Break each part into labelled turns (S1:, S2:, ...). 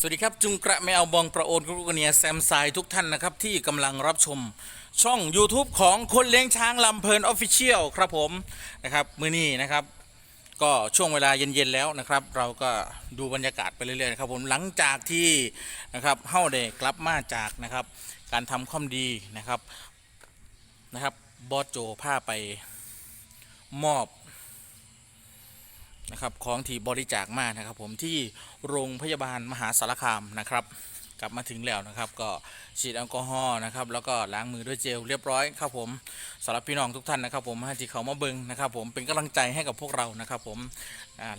S1: สวัสดีครับ จุงกระแมวบองประโอนกรุกเนียแซมไซทุกท่านนะครับ ที่กำลังรับชมช่อง YouTube ของคนเลี้ยงช้างลำเพลินออฟฟิเชียลครับผมนะครับมือนี้นะครับ ก็ช่วงเวลาเย็นๆแล้วนะครับ เราก็ดูบรรยากาศไปเรื่อยๆนะครับผมหลังจากที่นะครับเฮ้าเดกลับมาจากนะครับ การทำความดีนะครับนะครับบอสโจพาไปมอบ นะครับของที่บริจาคมานะครับ ผมที่โรงพยาบาลมหาสารคามนะครับ กลับมาถึงแล้วนะครับ ก็ฉีดแอลกอฮอล์นะครับแล้วก็ล้างมือด้วยเจลเรียบร้อยครับผมสำหรับพี่น้องทุกท่านนะครับ ผมที่เขามาเบิงนะครับ ผมเป็นกำลังใจให้กับพวกเรานะครับ ผม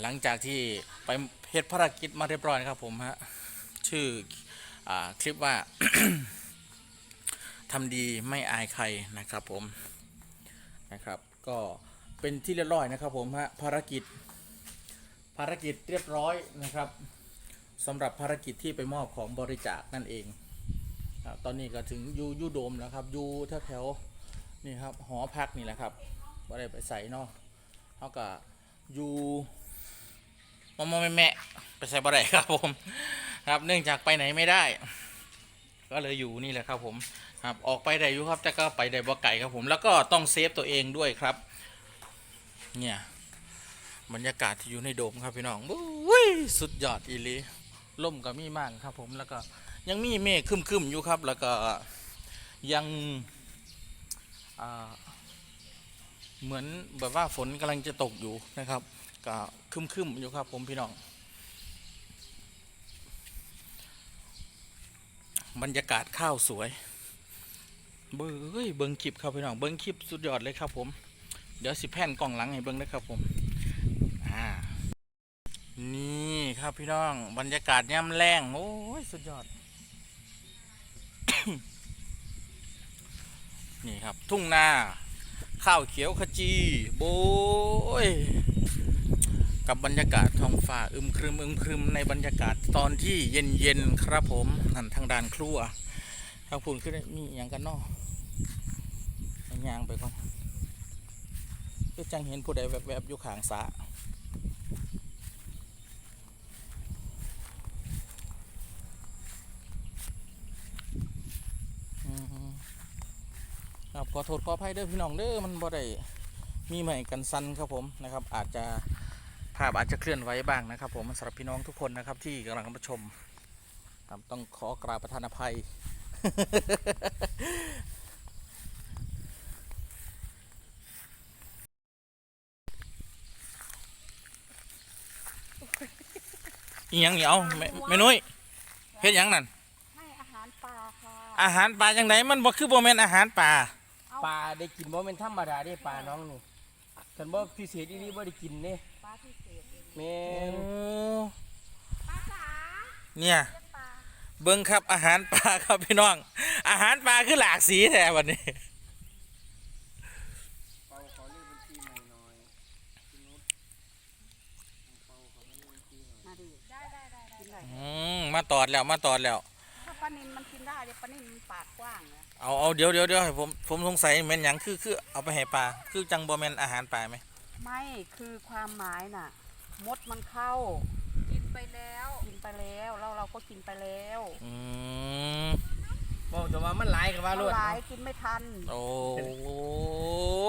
S1: หลังจากที่ไปเฮ็ดภารกิจมาเรียบร้อยนะครับ ผมฮะชื่ออคลิปว่าทำดีไม่อายใครนะครับผมนะครับ ก็เป็นที่เรียบร้อยนะครับ ผมฮะภารกิจ ภารกิจเรียบร้อยนะครับสำหรับภารกิจที่ไปมอบของบริจาคนั่นเองตอนนี้ก็ถึงยูยูโดมแล้วครับยูแถวแถวๆนี่ครับหอพักนี่แหละครับว่าได้ไปใส่เนาะเขาก็ยูมอมอแม่แม่ไปใส่บ่ได้ครับผมครับเนื่องจากไปไหนไม่ได้ ก็เลยอยู่นี่แหละครับผมครับออกไปได้อยู่ครับแต่ก็ไปได้บ่ไก่ครับผมแล้วก็ต้องเซฟตัวเองด้วยครับ เนี่ย บรรยากาศที่อยู่ในโดมครับพี่น้องอุ้ยสุดยอดอีลีล่มก็มีมากครับผมแล้วก็ยังมีเมฆคึมๆอยู่ครับ แล้วก็ยังเหมือนแบบว่าฝนกำลังจะตกอยู่นะครับก็คึมๆอยู่ครับผมพี่น้อง บรรยากาศข้าวสวย เบ้ยเบิ้งคลิปครับพี่น้องเบิ้งคลิปสุดยอดเลยครับผม เดี๋ยวสิแผ่นกล่องหลังให้เบิ้งนะครับผม นี่ครับพี่น้อง บรรยากาศย่ำแรงโอ้ย สุดยอด นี่ครับ ทุ่งนา ข้าวเขียวขจี โบยกับบรรยากาศท้องฟ้าอึมครึมอึมครึมในบรรยากาศตอนที่เย็นเย็นครับผมนั่นทางด้านครัวทางพุ่นขึ้นมีอย่างกันนาะยางไปก่อนก็จังเห็นผู้ใดแวบๆอยู่ขางสระ อืม ครับขอโทษขออภัยเด้อพี่น้องเด้อมันบ่ได้มีใหม่กันสั้นครับผมนะครับ อาจจะภาพอาจจะเคลื่อนไหวบ้างนะครับ ผมสำหรับพี่น้องทุกคนนะครับที่กำลังรับชมครับต้องขอกราบประทานอภัย อีหยังเหนียวแม่แม่นุ้ยเฮ็ดหยังนั่น
S2: ให้อาหารปลาค่ะ
S1: อาหารปลาจังไดมันบ่คือบ่แม่นอาหารปลา
S3: ปลาได้กินบ่เป็นธรรมดาเด้ปลาน้องนี่คันบ่พิเศษอีนี่บ่ได้กินเด้
S2: ปลาพิเศษ
S3: แม่น
S2: ปลาจ๋า
S1: เนี่ย
S2: เรียกปลา
S1: เบิ่งครับอาหารปลาครับพี่น้อง อาหารปลาคือหลากสีแท้วันนี้
S3: เปาขอเลขบัญชีหน่อยหน่อย
S2: มาดิได้ได้ได้กินได้
S1: อืมมาตอดแล้วมาตอดแล้ว
S2: เดี๋ยวปลานินมันปากกว้างนะ
S1: เอาเอาเดี๋ยวเดี๋ยวเดี๋ยวให้ผมผมสงสัยแม่นหยังคือคือเอาไปให้ปลาคือจังบ่แม่นอาหารปลาไหม
S2: ไม่คือความหมายน่ะ มดมันเข้า
S4: กินไปแล้ว
S2: กินไปแล้วเราเราก็กินไปแล้ว
S1: อืม
S3: บ่แต่ว่ามันหลายก็ว่า
S2: มัน
S3: โลด
S2: หลายกินไม่ทัน
S1: โอ้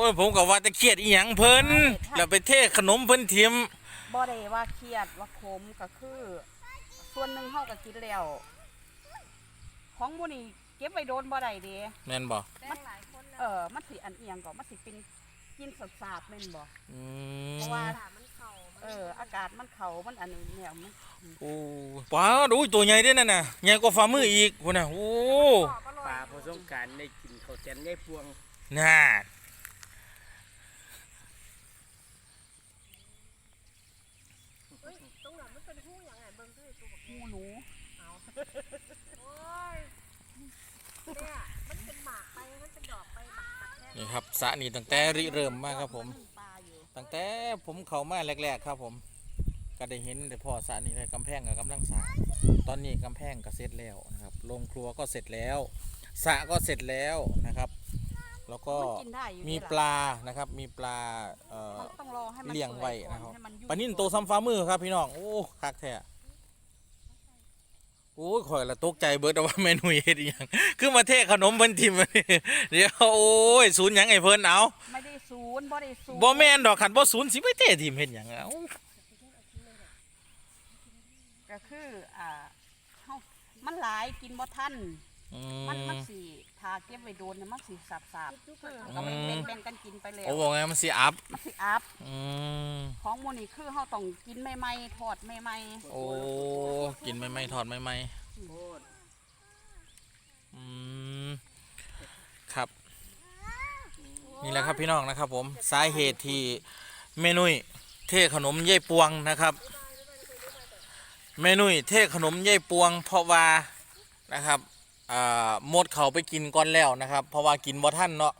S1: ยผมก็ว่าจะเครียดอีหยังเพิ่น
S2: ไม่ถ้า
S1: แล้วไปเทขนมเพิ่นทิม
S2: บ่ได้ว่าเครียดว่าขมก็คือ ส่วนหนึ่งเฮาก็กินแล้ว ของหมูนี่เก็บไว้โดนบ่ได้เด้
S1: แม่นบ่
S4: ได้หลายคนแล้ว
S2: เออมันสิอันเอียงก่อนมันสิเป็นกินสาดๆแม่นบ่
S1: อื
S2: เพราะ
S1: ม
S2: ว่า
S4: ถามมันเข่ามัน
S2: เออ อากาศมันเขามันอันนี้เนี่ยมัน
S1: โอ้ปลาดูตัวใหญ่เด้นั่นน่ะใหญ่กว่าฝ่ามืออีกพุ่นน่ะโอ้
S4: กรอบอร่อย
S3: ปลาพอสงกรารได้กินข้าวแกงยายพวง
S1: น่า
S4: เฮ้ยตรงนั้นมันเป็นผู้อย่างไงเบิ้งด้วยตัวบอก
S2: หมูหนู
S4: โอ้ยเนี่ยมันเป็นหมากไปมันเป็นดอกไปหมากหมากแค่
S1: นี่ครับสระนี่ตั้งแต่ริเริ่มมาครับผม
S2: ปลาอยู่
S1: ตั้งแต่ผมเข้ามาแรก ๆ ครับผม ก็ได้เห็นแต่พ่อสระนี่เลยกำแพงกับกำลังสร้างตอนนี้กำแพงก็เสร็จแล้วนะครับโรงครัวก็เสร็จแล้วสระก็เสร็จแล้วนะครับ แล้วก็
S2: มันกินได้อยู่
S1: มี
S2: นี่ล่ะ
S1: ปลานะครับ มีปลาเอ่อ
S2: มันต้องรอให้มัน
S1: เลี้ยงไว้
S2: ปื่อก่อ
S1: นะครับ
S2: ให้มัยุ่ย
S1: ปลานิ่นโตซ้ำฟ้ามือครับพี่น้องโอ้คักแท้
S4: เโอ้
S1: ยข่อยละตกใจเบิดว่าเมนูเฮ็ดอหยังคือมาเทขนมเพิ่นทิมมานี่เดี๋ยวโอ้ยศูนย์หยังไอ้เพิ่นเอา
S2: ไม่ได้ศูนย์บ่ได้ศูนย์
S1: บ่แม่นดอกคันบ่ศูนย์สิไปเททิมเฮ็ดหยังเอา
S2: ก็คืออ่าเฮามันหลายกินบ่ทัน
S1: อื
S2: มันมัน
S1: ม
S2: สิ ทาเก็บไว้โดนเนี่ยมันสิสับๆคือก็แบ่งๆแบ่งกันกินไปแล้ว
S1: โอ้บอกไงมันสิอัพ
S2: มันสิอัพ
S1: อืม
S2: ของหมูนี่คือเฮาต้องกินใหม่ๆทอดใหม่
S1: โอ้กินไม่ไม่ทอดไม่ไม่
S3: โคตร
S1: อืมครับ นี่แหละครับพี่น้องนะครับ ผมสาเหตุที่เมนุยเทขนมเย่ปวงนะครับ เมนุยเทขนมเย่ปวง เพราะว่านะครับ อ่าหมดเขาไปกินก่อนแล้วนะครับ เพราะว่ากินบ่ท่านเนาะ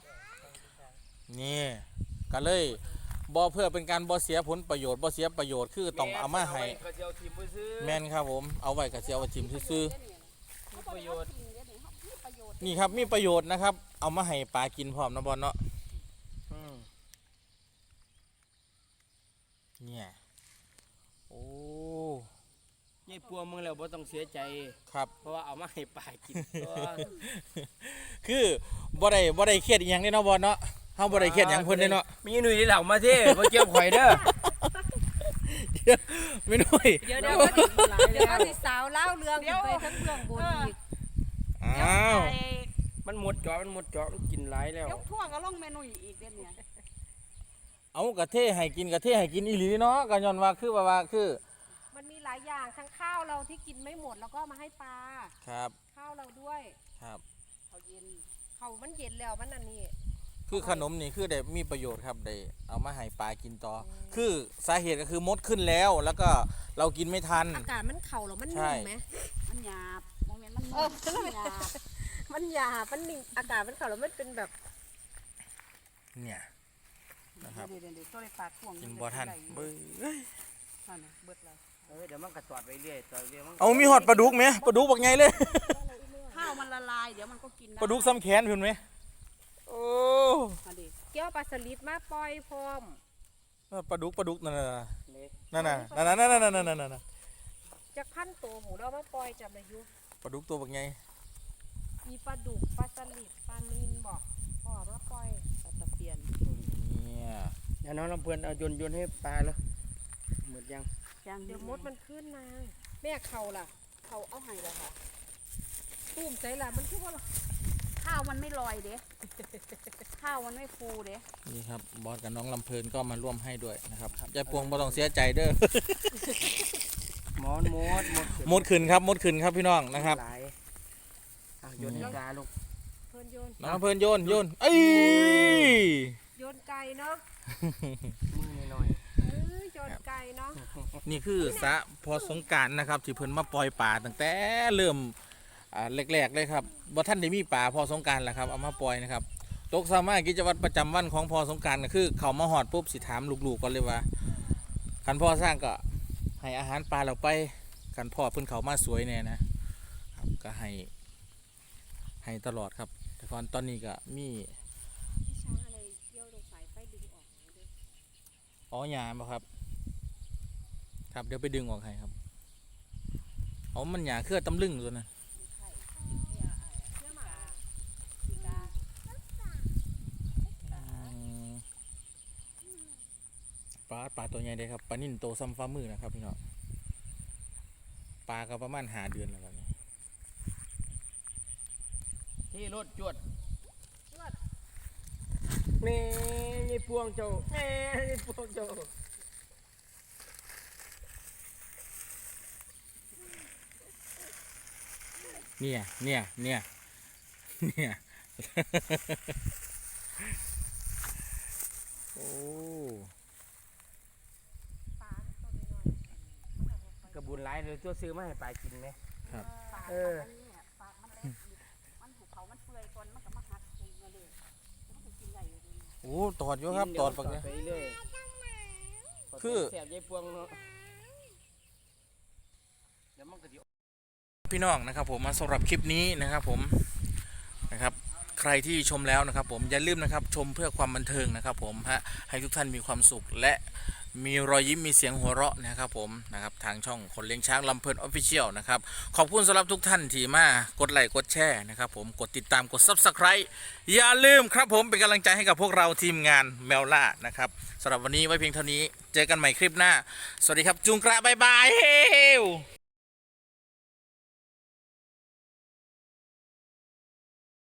S1: นี่ก็เลยบ่เพื่อเป็นการบ่เสียผลประโยชน์บ่เสียประโยชน์คือต้องเอามาให้
S3: ก็สิเอาทีมไปซื้อ
S1: แม่นครับผมเอาไว้กับเสียเอาไว้ทิมซื่อ
S3: มีประโยชน์
S1: ๆนี่ครับมีประโยชน์นะครับ เอามาให้ปลากินพร้อมนะบอลเนาะ
S3: อืม
S1: เนี่ยโอ้
S3: ยายปัวมึงแล้วบ่ต้องเสียใจ
S1: ครับ
S3: เพราะว่าเอามาให้ปลากินตัว
S1: คือบ่ได้บ่ได้เครียดอีหยังเด้เนาะบอลเนาะเฮาบ่ได้เครียดหยังเพิ่นเด้เนาะ
S3: มีหนุ่ยที่เหล่ามาเท่บ่เกี่ยวข่อยเด้อ
S1: ไม่น้อย
S4: เดี๋ยวเดี๋ยวเดี๋ยวเอาสิสาวเล่าเรื่องขึ้นไปทั้งเบื้องบนอีก
S1: อ้าว
S2: ไอ้
S3: มันหมดจอมันหมดจอมันกินหลายแล้ว
S2: ยกทั่วก็ลงเมนูอีกเด้เนี่ย
S1: เอากะเทให้กินกะเทให้กินอีหลีเนาะก็ย้อนว่าคือว่าว่าคือ
S4: มันมีห ลายอย่างทั้งข้าวเราที่กินไม่หมดแล้วก็เอามาให้ปลา
S1: ครับ
S4: ข้าวเราด้วย
S1: ครับ
S2: เขาเย็น
S4: เขามันเย็นแล้วมันอันนี้
S1: คือขนมนี่คือได้มีประโยชน์ครับได้เอามาให้ปลากินต่ออคือสาเหตุก็คือมดขึ้นแล้ว แล้วก็เรากินไม่ทัน
S4: อากาศมันเข่าแล้วมัน
S1: ใช่
S4: นิ่งไหม
S2: มันหยาบโมเมนต์มัน
S4: เออ
S2: มันหยาบ
S4: มันหยาบมันนิ่งอากาศมันเข่าแล้วมันเป็นแบบ
S1: เนี่ยนะครับ
S2: เดี๋ยวเดี๋ยวเดี๋ยวตัวในปากพ่วง
S1: กินบ่ทันเบ้ย
S2: นั่นน่ะเบิดแล้ว
S3: เออเดี๋ยวมันก็ตอดไปเรื่อยตอดเรื่อยมัน
S1: เอามีหอดปลาดุกไหมปลาดุกบักไงเลย
S2: ข้าวมันละลาย เดี๋ยวมันก็กินได้
S1: ปลาดุกซ้ำแขนเพิ่นไหมโอ้
S2: มาดิ
S4: เกี่ยวปลาสลิดมาปล่อยพร้อม
S1: ปลาดุกปลาดุกนั่นน่ะ
S3: เล็ก
S1: นั่นน่ะนั่นน่ะนั่นน่ะนั่นน่ะนั่นน่ะนั่นน่ะ
S4: จากพันตัวหมูเรามาปล่อยจำได้อยุ
S1: ปลาดุกตัวบักไง
S4: มีปลาดุกปลาสลิดปลานินบอกพ่อมาปล่อย
S2: ปลาตะเพียน
S1: เนี่ย
S3: เดี๋ยวน้องลำเพื่อนเอาโยนโยนให้ปลาแล้วหมดยัง
S2: ย่าง
S4: เดี๋ยวมดมันขึ้นนางแม่เข่าล่ะ
S2: เขาเอาให้แล้วค่ะ
S4: ตุ้มใจล่ะมันคือว่า
S2: ข้าวมันไม่ลอยเด้ข้าวมันไม่ฟูเด้
S1: นี่ครับบอสกับน้องลำเพลินก็มาร่วมให้ด้วยนะครับยายปวงบ่ต้องเสียใจเด้อ
S3: หมอนหมดหมด
S1: มดขึ้นครับมดขึ้นครับพี่น้องนะครับ
S3: หลายเอาโยนให้ปลาลูก
S4: เพิ่นโยน
S1: น้องลำเพลินโยนโยนเอ้ย
S4: โยนไก่เนาะ
S3: มือหน่อย
S4: เออโยนไก่เนาะ
S1: นี่คือสระพอสงกรารนะครับที่เพิ่นมาปล่อยป่าตั้งแต่เริ่มอ่าแรกๆเลยครับบ่ท่านได้มีป่าพอสงกรารแหละครับเอามาปล่อยนะครับตกสามารถกิจวัตรประจำวันของพอสงกรารก็คือ เขามาหอดปุ๊บสิถามลูกๆก่อนเลยว่าคันพ่อสร้างก็ให้อาหารปลาเราไปคันพ่อเพิ่นเขามาสวยแน่นะครับก็ให้ให้ตลอดครับ แต่ก่อนตอนนี้ก็มี
S4: พี่ช้างอะไรเกี่ยวตรงสายไฟดึงออกมาด้วย
S1: อ๋อหยาบ่ครับ ครับเดี๋ยวไปดึงออกให้ครับอ๋อมันหยาเครือตำลึงตัวนั้น
S2: เชื่อหมาอีกา
S1: ปลาปลาตัวใหญ่เลยครับปลานิ่นโตซ้ำฟ้ามือนะครับพี่น้องปลาก็ประมาณหาเดือนแล้วครับนี่
S3: ที่รถจวดนี่ยายพวงเจ้านี่ยายพวงเจ้
S1: เนี่ย เนี่ย เนี่ย เนี่ย โอ้
S4: ปลาตัวน้อย
S3: กระบุญหลายเลยตัวซื้อมาให้ปลากินไหม
S1: ครับ
S3: เออ
S2: ปากมันเล็กมันถูกเขามันเปื่อยก่อนมันก็มาหักเองมาเลยมันก็กินได้อยู่ดี
S1: โอ้ตอดอยู่ครับตอดปัก
S3: เดี๋
S1: เนี่ย
S3: ยวไปเรื่อย
S1: คือ
S3: แสบยายพวงเนาะเดี๋ยวมันก็สิ
S1: พี่น้องนะครับผมมาสำหรับคลิปนี้นะครับผมนะครับใครที่ชมแล้วนะครับผมอย่าลืมนะครับชมเพื่อความบันเทิงนะครับผมฮะให้ทุกท่านมีความสุขและมีรอยยิ้มมีเสียงหัวเราะนะครับผมนะครับทางช่องคนเลี้ยงช้างลำเพลินออฟฟิเชียลนะครับขอบคุณสำหรับทุกท่านที่มากดไลค์กดแชร์นะครับผมกดติดตามกด Subscribe อย่าลืมครับผมเป็นกำลังใจให้กับพวกเราทีมงานแมวล่านะครับสำหรับวันนี้ไว้เพียงเท่านี้เจอกันใหม่คลิปหน้า สวัสดีครับจุงกระบายบายเฮ